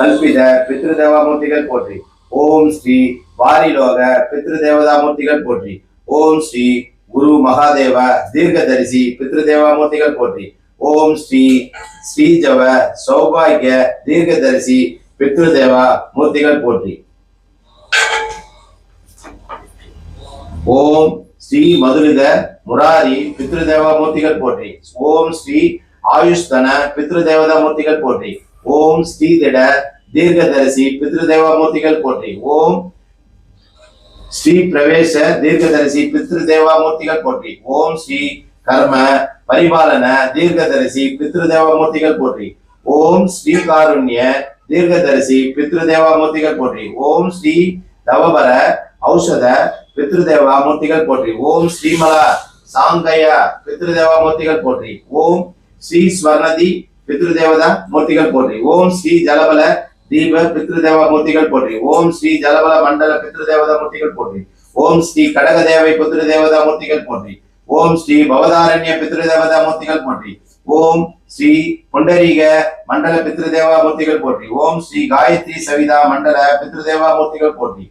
கல்பித பித்ருதேவாமூர்த்திகள் போற்றி. ஓம் ஸ்ரீ வாரிலோக பித்ருதேவதாமூர்த்திகள் போற்றி. ஓம் ஸ்ரீ குரு மகாதேவ தீர்க்கதரிசி பித்ருதேவாமூர்த்திகள் போற்றி. ஓம் ஸ்ரீ ஸ்ரீஜவ சௌபாகிய தீர்க்கதரிசி பித்ருதேவா மூர்த்திகள் போற்றி. ஓம் ஸ்ரீ மதுரித முராரி பித்ருதேவா மூர்த்திகள் போற்றி. ஓம் ஸ்ரீ ஆயுஷ்தன பித்ருதேவதா மூர்த்திகள் போற்றி. ஓம் ஸ்ரீதிட தீர்க்கதரிசி பித்ருதேவா மூர்த்திகள் போற்றி. ஓம் ஸ்ரீ பிரவேச தீர்க்கதரிசி பித்ருதேவா மூர்த்திகள் போற்றி. ஓம் ஸ்ரீ கர்ம பரிபாலன தீர்க்கதரிசி பித்ருதேவா மூர்த்திகள் போற்றி. ஓம் ஸ்ரீ காருண்ய தீர்க்கதரிசி பித்ருதேவா மூர்த்திகள் போற்றி. ஓம் ஸ்ரீ தவபர ஔஷத பித்ருதேவா மூர்த்திகள் போற்றி. ஓம் ஸ்ரீமலா சாங்கய பித்ருதேவா மூர்த்திகள் போற்றி. ஓம் ஸ்ரீ ஸ்வர்ணதி பித்ருதேவதா மூர்த்திகள் போற்றி. ஓம் ஸ்ரீ ஜலபல தீப பித்ருதேவா மூர்த்திகள் போற்றி. ஓம் ஸ்ரீ ஜலபல மண்டல பித்ருதேவதா மூர்த்திகள் போற்றி. ஓம் ஸ்ரீ கடக தேவை பித்ருதேவதா மூர்த்திகள் போற்றி. ஓம் ஸ்ரீ பவதாரண்ய பித்ருதேவதா மூர்த்திகள் போற்றி. ஓம் ஸ்ரீ புண்டரீக மண்டல பித்ருதேவா மூர்த்திகள் போற்றி. ஓம் ஸ்ரீ காயத்ரி சவிதா மண்டல பித்ருதேவா மூர்த்திகள் போற்றி.